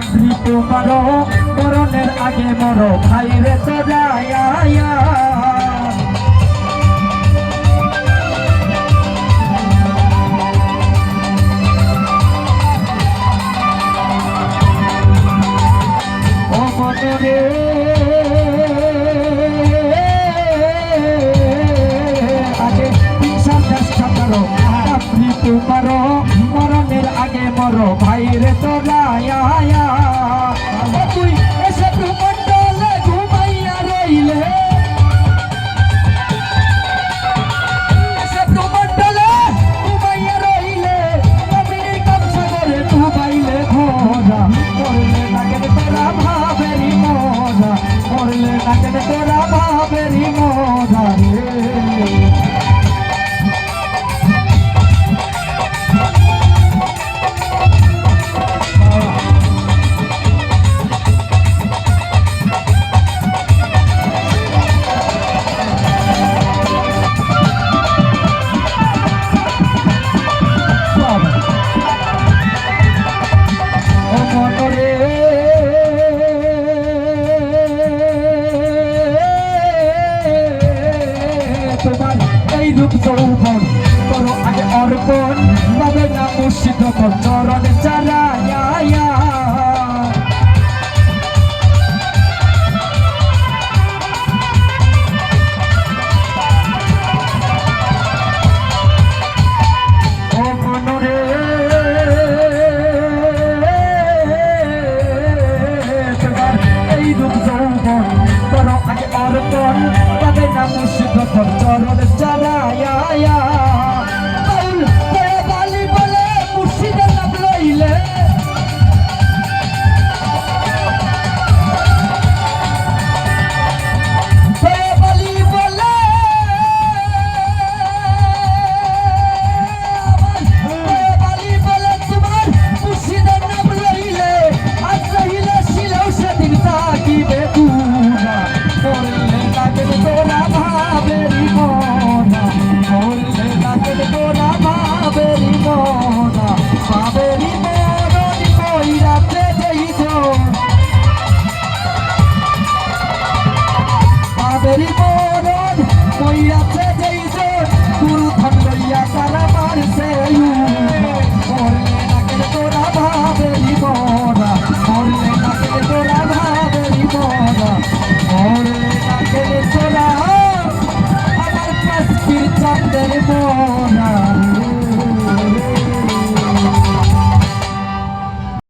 আশ্রিত করো করণের আগে মরো। ভাই রে তোরা আগে পিছন চেষ্টা আপনি তোমারও আগে মরো ভাইরে রে তোরা আয়া। বিদ্যুৎ যৌবন করো আগে অর্পণ লাগে না মুর্শিদ চরণে চারা সর্বদেশ চালায়া